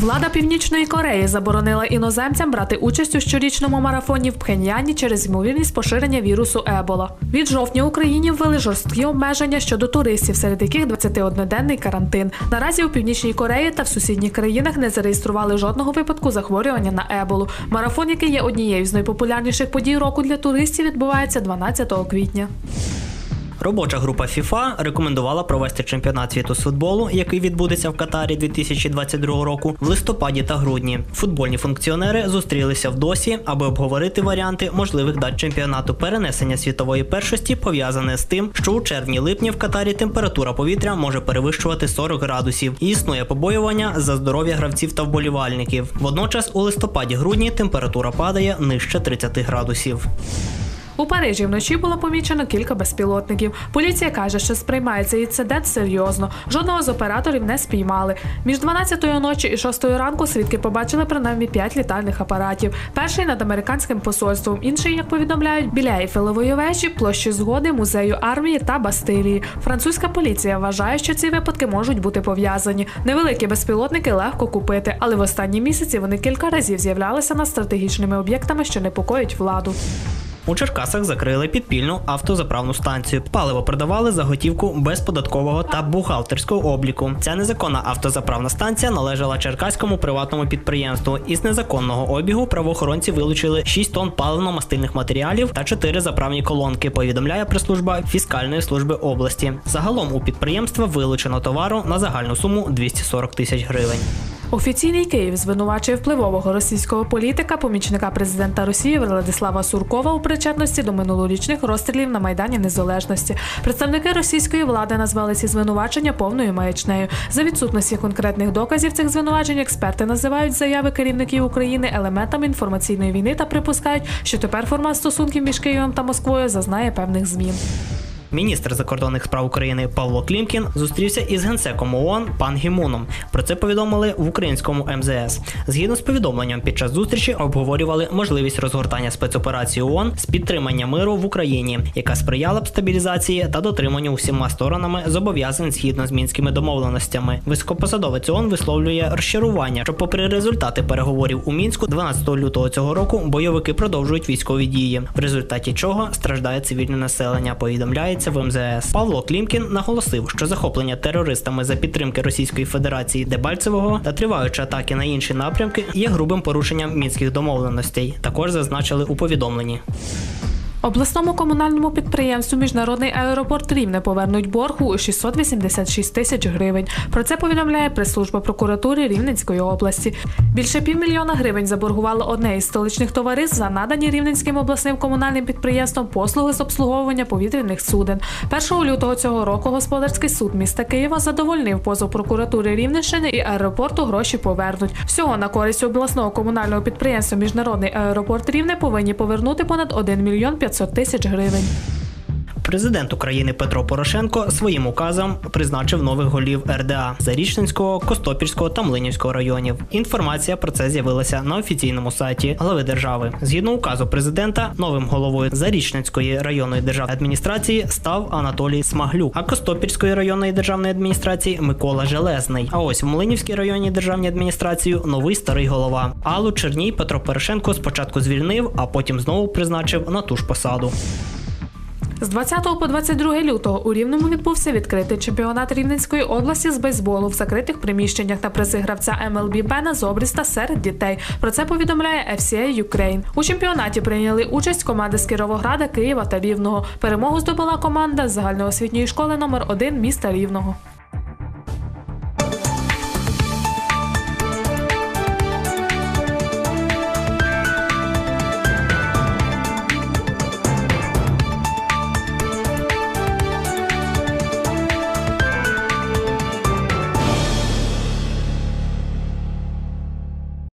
Влада Північної Кореї заборонила іноземцям брати участь у щорічному марафоні в Пхеньяні через ймовірність поширення вірусу Ебола. Від жовтня Україні ввели жорсткі обмеження щодо туристів, серед яких 21-денний карантин. Наразі у Північній Кореї та в сусідніх країнах не зареєстрували жодного випадку захворювання на Еболу. Марафон, який є однією з найпопулярніших подій року для туристів, відбувається 12 квітня. Робоча група FIFA рекомендувала провести чемпіонат світу з футболу, який відбудеться в Катарі 2022 року, в листопаді та грудні. Футбольні функціонери зустрілися в досі, аби обговорити варіанти можливих дат чемпіонату перенесення світової першості, пов'язане з тим, що у червні-липні в Катарі температура повітря може перевищувати 40 градусів, існує побоювання за здоров'я гравців та вболівальників. Водночас у листопаді-грудні температура падає нижче 30 градусів. У Парижі вночі було помічено кілька безпілотників. Поліція каже, що сприймає цей інцидент серйозно. Жодного з операторів не спіймали. Між 12-ї ночі і 6-ї ранку свідки побачили принаймні 5 літальних апаратів. Перший над американським посольством, інший, як повідомляють, біля Ейфелевої вежі, площі згоди, музею армії та Бастилії. Французька поліція вважає, що ці випадки можуть бути пов'язані. Невеликі безпілотники легко купити, але в останні місяці вони кілька разів з'являлися над стратегічними об'єктами, що непокоїть владу. У Черкасах закрили підпільну автозаправну станцію. Паливо продавали за готівку без податкового та бухгалтерського обліку. Ця незаконна автозаправна станція належала черкаському приватному підприємству. Із незаконного обігу правоохоронці вилучили 6 тонн паливно-мастильних матеріалів та 4 заправні колонки. Повідомляє прес-служба фіскальної служби області. Загалом у підприємства вилучено товару на загальну суму 240 тисяч гривень. Офіційний Київ звинувачує впливового російського політика, помічника президента Росії Владислава Суркова у причетності до минулорічних розстрілів на майдані Незалежності. Представники російської влади назвали ці звинувачення повною маячнею. За відсутності конкретних доказів цих звинувачень експерти називають заяви керівників України елементами інформаційної війни та припускають, що тепер формат стосунків між Києвом та Москвою зазнає певних змін. Міністр закордонних справ України Павло Клімкін зустрівся із генсеком ООН пан Гімуном. Про це повідомили в українському МЗС. Згідно з повідомленням, під час зустрічі обговорювали можливість розгортання спецоперації ООН з підтримання миру в Україні, яка сприяла б стабілізації та дотриманню усіма сторонами зобов'язань згідно з мінськими домовленостями. Високопосадовець ООН висловлює розчарування, що, попри результати переговорів у мінську, 12 лютого цього року бойовики продовжують військові дії, в результаті чого страждає цивільне населення. Повідомляє в МЗС. Павло Клімкін наголосив, що захоплення терористами за підтримки Російської Федерації Дебальцевого та триваючі атаки на інші напрямки є грубим порушенням мінських домовленостей. Також зазначили у повідомленні. Обласному комунальному підприємству Міжнародний аеропорт Рівне повернуть боргу у 686 тисяч гривень. Про це повідомляє прес-служба прокуратури Рівненської області. Більше півмільйона гривень заборгувало одне із столичних товариств за надані Рівненським обласним комунальним підприємством послуги з обслуговування повітряних суден. 1 лютого цього року господарський суд міста Києва задовольнив позов прокуратури Рівненщини і аеропорту гроші повернуть. Всього на користь обласного комунального підприємства Міжнародний аеропорт Рівне повинні повернути понад 1 мільйон 500 тисяч гривень. Президент України Петро Порошенко своїм указом призначив нових голів РДА Зарічненського, Костопільського та Млинівського районів. Інформація про це з'явилася на офіційному сайті глави держави. Згідно указу президента, новим головою Зарічненської районної державної адміністрації став Анатолій Смаглюк, а Костопільської районної державної адміністрації Микола Железний. А ось в Млинівській районній державній адміністрації новий старий голова. Аллу Черній Петро Порошенко спочатку звільнив, а потім знову призначив на ту ж посаду. З 20 по 22 лютого у Рівному відбувся відкритий чемпіонат Рівненської області з бейсболу в закритих приміщеннях та призи гравця MLB Бена з обріста серед дітей. Про це повідомляє FCA Ukraine. У чемпіонаті прийняли участь команди з Кіровограда, Києва та Рівного. Перемогу здобула команда з загальноосвітньої школи номер 1 міста Рівного.